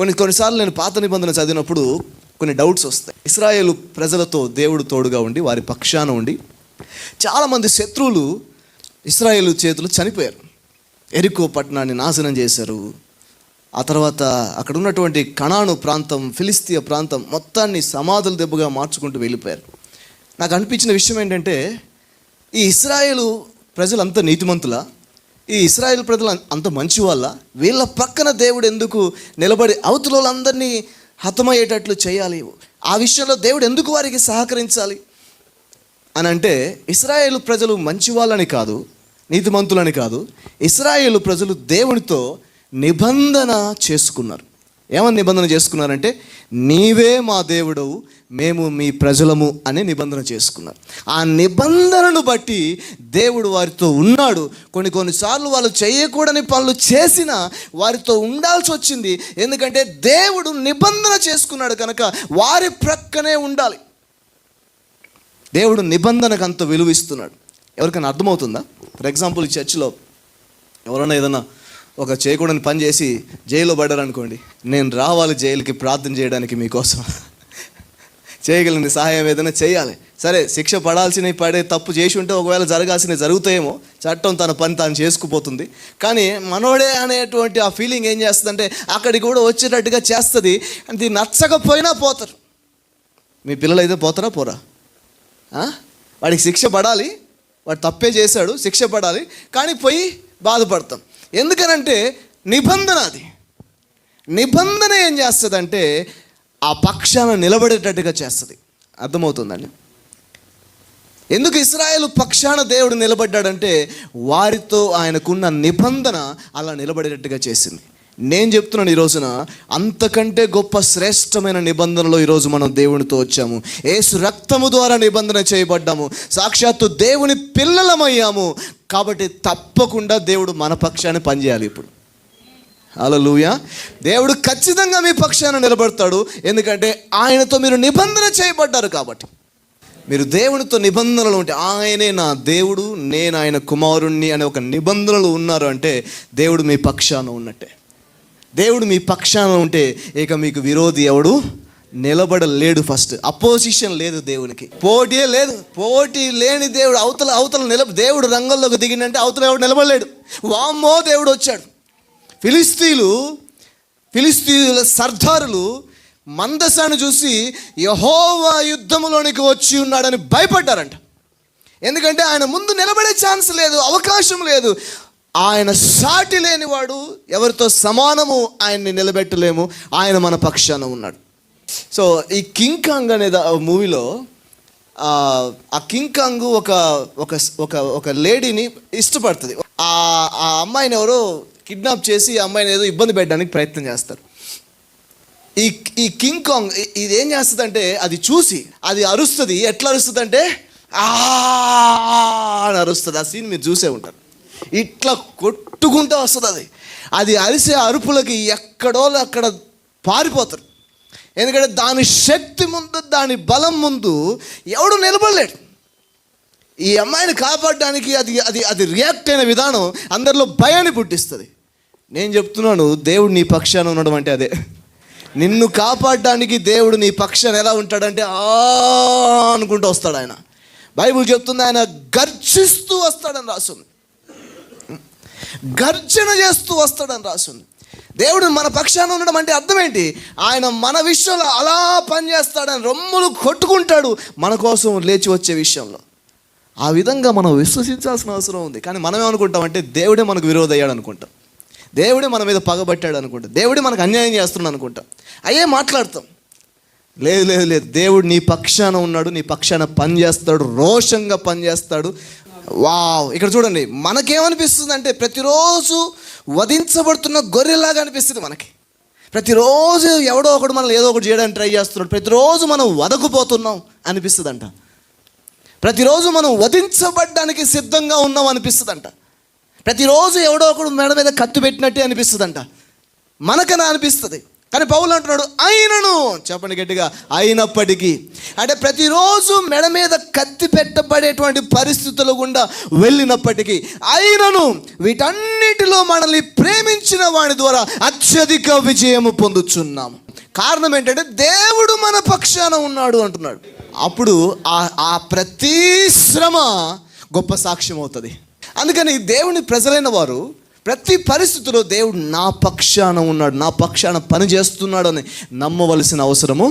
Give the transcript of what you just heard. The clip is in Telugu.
కొన్ని కొన్నిసార్లు నేను పాత నిబంధన చదివినప్పుడు కొన్ని డౌట్స్ వస్తాయి. ఇస్రాయేల్ ప్రజలతో దేవుడు తోడుగా ఉండి వారి పక్షాన ఉండి చాలామంది శత్రువులు ఇస్రాయేల్ చేతులు చనిపోయారు. ఎరికో పట్టణాన్ని నాశనం చేశారు. ఆ తర్వాత అక్కడ ఉన్నటువంటి కణాను ప్రాంతం ఫిలిస్తీయ ప్రాంతం మొత్తాన్ని సమాధుల దెబ్బగా మార్చుకుంటూ వెళ్ళిపోయారు. నాకు అనిపించిన విషయం ఏంటంటే ఈ ఇస్రాయేలు ప్రజలంతా నీతిమంతులా? ఈ ఇస్రాయేల్ ప్రజలు అంత మంచి వాళ్ళ వీళ్ళ పక్కన దేవుడు ఎందుకు నిలబడి అవతల వాళ్ళందరినీ హతమయ్యేటట్లు చేయాలి? ఆ విషయంలో దేవుడు ఎందుకు వారికి సహకరించాలి? అని అంటే ఇస్రాయేల్ ప్రజలు మంచి వాళ్ళని కాదు నీతిమంతులని కాదు. ఇస్రాయేల్ ప్రజలు దేవునితో నిబంధన చేసుకున్నారు. ఏమని నిబంధన చేసుకున్నారంటే నీవే మా దేవుడవు మేము మీ ప్రజలము అనే నిబంధన చేసుకున్నారు. ఆ నిబంధనను బట్టి దేవుడు వారితో ఉన్నాడు. కొన్ని కొన్నిసార్లు వాళ్ళు చేయకూడని పనులు చేసినా వారితో ఉండాల్సి వచ్చింది. ఎందుకంటే దేవుడు నిబంధన చేసుకున్నాడు కనుక వారి ప్రక్కనే ఉండాలి. దేవుడు నిబంధనకు అంత విలువిస్తున్నాడు. ఎవరికైనా అర్థమవుతుందా? ఫర్ ఎగ్జాంపుల్ ఈ చర్చిలో ఎవరైనా ఏదైనా ఒక చేయకూడని పని చేసి జైల్లో పడ్డారనుకోండి నేను రావాలి జైలుకి ప్రార్థన చేయడానికి మీకోసం. చేయగలిగిన సహాయం ఏదైనా చేయాలి. సరే శిక్ష పడాల్సినవి పడే తప్పు చేసి ఉంటే ఒకవేళ జరగాల్సినవి జరుగుతాయేమో చట్టం తన పని తాను చేసుకుపోతుంది. కానీ మనోడే అనేటువంటి ఆ ఫీలింగ్ ఏం చేస్తుందంటే అక్కడికి కూడా వచ్చేటట్టుగా చేస్తుంది. అది నచ్చకపోయినా పోతారు. మీ పిల్లలు అయితే పోతారా పోరా? వాడికి శిక్ష పడాలి వాడు తప్పే చేశాడు శిక్ష పడాలి కానీ పోయి బాధపడతాం. ఎందుకనంటే నిబంధన అది నిబంధన ఏం చేస్తుందంటే ఆ పక్షాన నిలబడేటట్టుగా చేస్తుంది. అర్థమవుతుందండి? ఎందుకు ఇస్రాయేల్ పక్షాన దేవుడు నిలబడ్డాడంటే వారితో ఆయనకున్న నిబంధన అలా నిలబడేటట్టుగా చేసింది. నేను చెప్తున్నాను ఈ రోజున అంతకంటే గొప్ప శ్రేష్టమైన నిబంధనలో ఈరోజు మనం దేవునితో వచ్చాము. ఏసు రక్తము ద్వారా నిబంధన చేయబడ్డాము. సాక్షాత్తు దేవుని పిల్లలమయ్యాము. కాబట్టి తప్పకుండా దేవుడు మన పక్షాన్ని పనిచేయాలి ఇప్పుడు. హల్లెలూయ. దేవుడు ఖచ్చితంగా మీ పక్షాన నిలబడతాడు. ఎందుకంటే ఆయనతో మీరు నిబంధన చేయబడ్డారు కాబట్టి. మీరు దేవునితో నిబంధనలు ఉంటే ఆయనే నా దేవుడు నేను ఆయన కుమారుణ్ణి అనే ఒక నిబంధనలు ఉన్నారు అంటే దేవుడు మీ పక్షాన ఉన్నట్టే. దేవుడు మీ పక్షాన ఉంటే ఇక మీకు విరోధి ఎవడు నిలబడలేడు ఫస్ట్. అపోజిషన్ లేదు దేవునికి. పోటీ లేదు. పోటీ లేని దేవుడు అవతల అవతల నిలబ దేవుడు రంగంలోకి దిగిందంటే అవతల ఎవడు నిలబడలేడు. వామ్మో దేవుడు వచ్చాడు. ఫిలిస్తీన్లు ఫిలిస్తీన్ల సర్దారులు మందసాన్ని చూసి యహోవా యుద్ధంలోనికి వచ్చి ఉన్నాడని భయపడ్డారంట. ఎందుకంటే ఆయన ముందు నిలబడే ఛాన్స్ లేదు అవకాశం లేదు. ఆయన సాటి లేనివాడు ఎవరితో సమానము ఆయన్ని నిలబెట్టలేము. ఆయన మన పక్షాన ఉన్నాడు. సో ఈ కింగ్ కాంగ్ అనే మూవీలో ఆ కింగ్ కాంగ్ ఒక ఒక ఒక ఒక లేడీని ఇష్టపడుతుంది. ఆ ఆ అమ్మాయిని ఎవరో కిడ్నాప్ చేసి ఆ అమ్మాయిని ఏదో ఇబ్బంది పెట్టడానికి ప్రయత్నం చేస్తారు. ఈ ఈ కింగ్ కాంగ్ ఇది ఏం చేస్తుందంటే అది చూసి అది అరుస్తుంది. ఎట్లా అరుస్తుంది అంటే "ఆ" అని అరుస్తుంది. ఆ సీన్ మీరు చూసే ఉంటారు. ఇట్లా కొట్టుకుంటూ వస్తుంది అది. అది అరిసే అరుపులకి ఎక్కడో అక్కడ పారిపోతారు. ఎందుకంటే దాని శక్తి ముందు దాని బలం ముందు ఎవడు నిలబడలేడు. ఈ అమ్మాయిని కాపాడడానికి అది అది అది రియాక్ట్ అయిన విధానం అందరిలో భయాన్ని పుట్టిస్తుంది. నేను చెప్తున్నాను దేవుడు నీ పక్షాన ఉండడం అంటే అదే. నిన్ను కాపాడడానికి దేవుడు నీ పక్షాన ఎలా ఉంటాడంటే ఆ అనుకుంటూ వస్తాడు ఆయన. బైబుల్ చెప్తుంది ఆయన గర్జిస్తూ వస్తాడని రాస్తుంది గర్జన చేస్తూ వస్తాడని రాసింది. దేవుడు మన పక్షాన ఉండడం అంటే అర్థం ఏంటి ఆయన మన విషయంలో అలా పనిచేస్తాడని రొమ్ములు కొట్టుకుంటాడు మన కోసం లేచి వచ్చే విషయంలో. ఆ విధంగా మనం విశ్వసించాల్సిన అవసరం ఉంది. కానీ మనం ఏమనుకుంటామంటే దేవుడే మనకు విరోధ అయ్యాడు అనుకుంటాం. దేవుడే మన మీద పగబట్టాడు అనుకుంటాం. దేవుడే మనకు అన్యాయం చేస్తున్నాడు అనుకుంటాం. అయ్యే మాట్లాడతాం. లేదు లేదు లేదు. దేవుడు నీ పక్షాన ఉన్నాడు నీ పక్షాన పని చేస్తాడు రోషంగా పని చేస్తాడు వావ్. ఇక్కడ చూడండి మనకేమనిపిస్తుంది అంటే ప్రతిరోజు వధించబడుతున్న గొర్రెలాగా అనిపిస్తుంది మనకి. ప్రతిరోజు ఎవడో ఒకడు మనం ఏదో ఒకటి చేయడానికి ట్రై చేస్తున్నాడు. ప్రతిరోజు మనం వదకుపోతున్నాం అనిపిస్తుందంట. ప్రతిరోజు మనం వధించబడ్డానికి సిద్ధంగా ఉన్నాం అనిపిస్తుందంట. ప్రతిరోజు ఎవడో ఒకడు మెడ మీద కత్తి పెట్టినట్టే అనిపిస్తుందంట. మనకనా అనిపిస్తుంది. కానీ పౌలు అంటున్నాడు అయినను. చెప్పండి గట్టిగా అయినప్పటికీ. అంటే ప్రతిరోజు మెడ మీద కత్తి పెట్టబడేటువంటి పరిస్థితుల గుండా వెళ్ళినప్పటికీ అయినను. వీటన్నిటిలో మనల్ని ప్రేమించిన వాడి ద్వారా అత్యధిక విజయము పొందుచున్నాము. కారణం ఏంటంటే దేవుడు మన పక్షాన ఉన్నాడు అంటున్నాడు. అప్పుడు ఆ ఆ ప్రతి శ్రమ గొప్ప సాక్ష్యం అవుతుంది అందుకని దేవుని ప్రజలైన వారు ప్రతి పరిస్థితిలో దేవుడు నా పక్షాన ఉన్నాడు నా పక్షాన పని చేస్తున్నాడు అని నమ్మవలసిన అవసరము